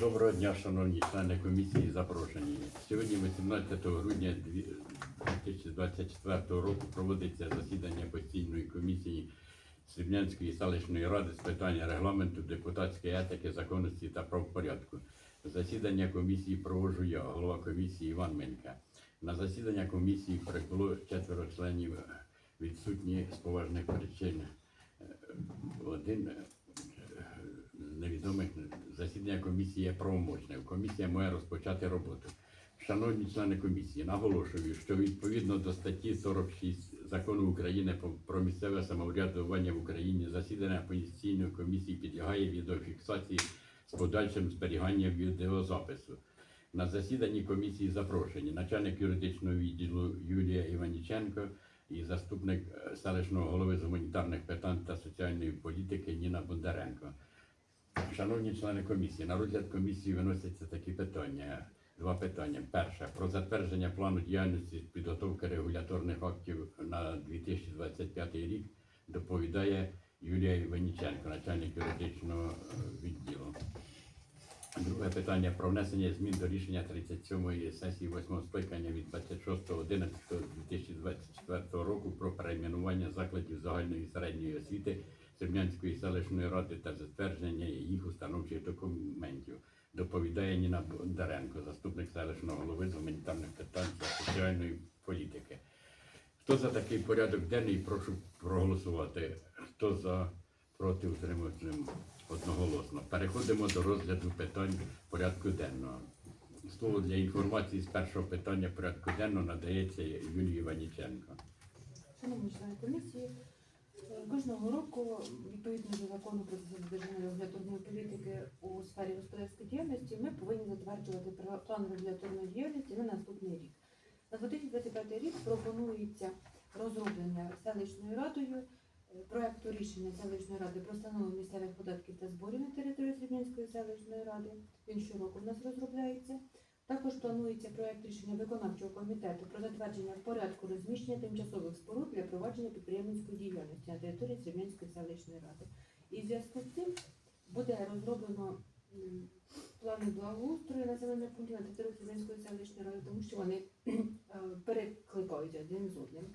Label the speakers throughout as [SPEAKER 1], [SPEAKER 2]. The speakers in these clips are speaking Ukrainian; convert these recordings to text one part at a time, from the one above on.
[SPEAKER 1] Доброго дня, шановні члени комісії, запрошені. Сьогодні, 18 грудня 2024 року, проводиться засідання постійної комісії Срібнянської селищної ради з питань регламенту, депутатської етики, законності та правопорядку. Засідання комісії проводжу я, голова комісії Іван Минька. На засідання комісії прибуло четверо членів відсутні з поважних причин. Е, Один засідання комісії є правомочне. Комісія має розпочати роботу. Шановні члени комісії, наголошую, що відповідно до статті 46 закону України про- про місцеве самоврядування в Україні засідання постійної комісії підлягає відеофіксації з подальшим зберіганням відеозапису. На засіданні комісії запрошені начальник юридичного відділу Юлія Іваніченко і заступник е, селищного голови з гуманітарних питань та соціальної політики Ніна Бондаренко. Шановні члени комісії, на розгляд комісії виносяться такі питання. Два питання. Перше про затвердження плану діяльності з підготовки регуляторних актів на 2025 рік доповідає Юлія Іваніченко, начальник юридичного е, відділу. Друге питання про внесення змін до рішення 37-ї сесії 8 скликання від 26.11.2024 року про перейменування закладів загальної середньої освіти Сербнянської селищної ради та затвердження їх установчих документів. Доповідає Ніна Бондаренко, заступник селищного голови з гуманітарних питань та соціальної політики. Хто за такий порядок денний, прошу проголосувати. Хто за проти утримувачем одноголосно. Переходимо до розгляду питань порядку денного. Слово для інформації з першого питання порядку денного надається Юлії Іваніченко.
[SPEAKER 2] Шановні члени комісії, кожного року, відповідно до закону про засади регуляторної політики у сфері господарської діяльності, ми повинні затверджувати план регуляторної діяльності на наступний рік. На 2025 рік пропонується розроблення селищною радою е, проекту рішення селищної ради про встановлення місцевих податків та зборів на території Срібнянської селищної ради. Він щороку в нас розробляється. Також планується проект рішення виконавчого комітету про затвердження порядку розміщення тимчасових споруд для провадження підприємницької діяльності на території Срібнянської селищної ради. І в зв'язку з цим буде розроблено плани благоустрою населених пунктів на території Срібнянської селищної ради, тому що вони е, перекликаються один з одним.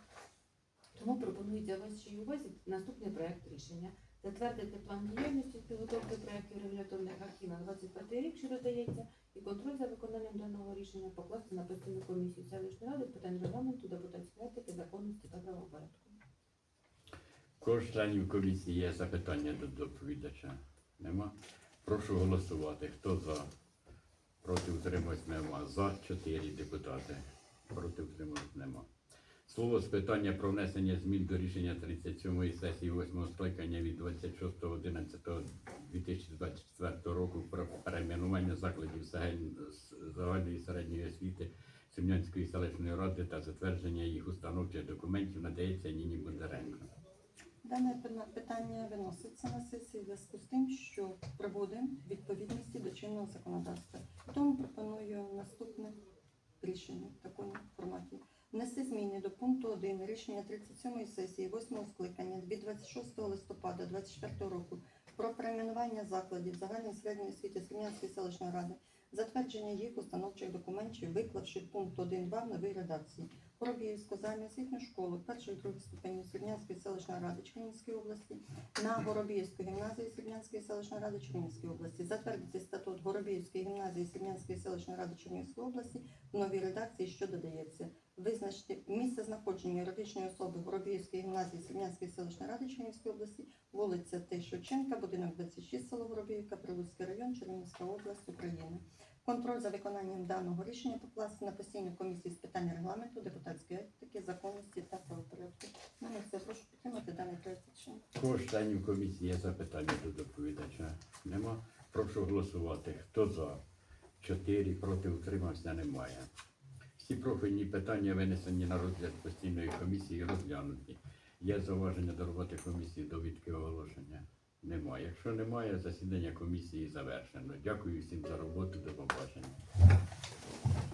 [SPEAKER 2] Тому пропонується вашій увазі наступний проект рішення. Затвердити план діяльності підготовки проєктів регуляторних актів на 25 рік, що додається, і контроль за виконанням даного рішення покласти на постійну комісію селищної ради питань регламенту, депутатської етики, законності та правопорядку.
[SPEAKER 1] З членів комісії є запитання до доповідача? Нема? Прошу голосувати. Хто за? Проти утримуюсь нема. За 4 депутати. Проти утримуюсь нема. Слово з питання про внесення змін до рішення 37-ї сесії 8-го скликання від 26.11.2024 року про перейменування закладів загальної середньої освіти Семнянської селищної ради та затвердження їх установчих документів надається Ніні Бондаренко.
[SPEAKER 3] Дане питання виноситься на сесію в зв'язку з тим, що приводимо відповідності до чинного законодавства. Тому пропоную наступне рішення в такому форматі. Внести зміни до пункту 1 рішення 37-ї сесії 8 скликання від 26 листопада 2024 року про перейменування закладів загальної середньої освіти Срібнянської селищної ради, затвердження їх установчих документів, виклавши пункт 1.2 в новій редакції. Воробіївську загальноосвітню школу першої другої ступенів Срібнянської селищної ради Чернігівської області на Горобіївську гімназію Срібнянської селищної ради Чернігівської області. Затвердити статут Горобіївської гімназії Срібнянської селищної ради Чернігівської області в новій редакції, що додається. Визначити місце знаходження юридичної особи Горобіївської гімназії Срібнянської селищної ради Чернігівської області, вулиця Т. Шевченка, будинок 26, село Горобіївка, Прилуцький район, Чернігівська область, України. Контроль за виконанням даного рішення покласти на постійну комісію з питань регламенту, депутатської етики, законності та правопорядку. Мене все прошу підтримати даний проект рішення.
[SPEAKER 1] З членів комісії є запитання до доповідача? Нема. Прошу голосувати. Хто за? Чотири проти утримався немає. Всі профільні питання винесені на розгляд постійної комісії розглянуті. Є зауваження до роботи комісії довідки оголошення? Немає. Якщо немає, засідання комісії завершено. Дякую всім за роботу. До побачення.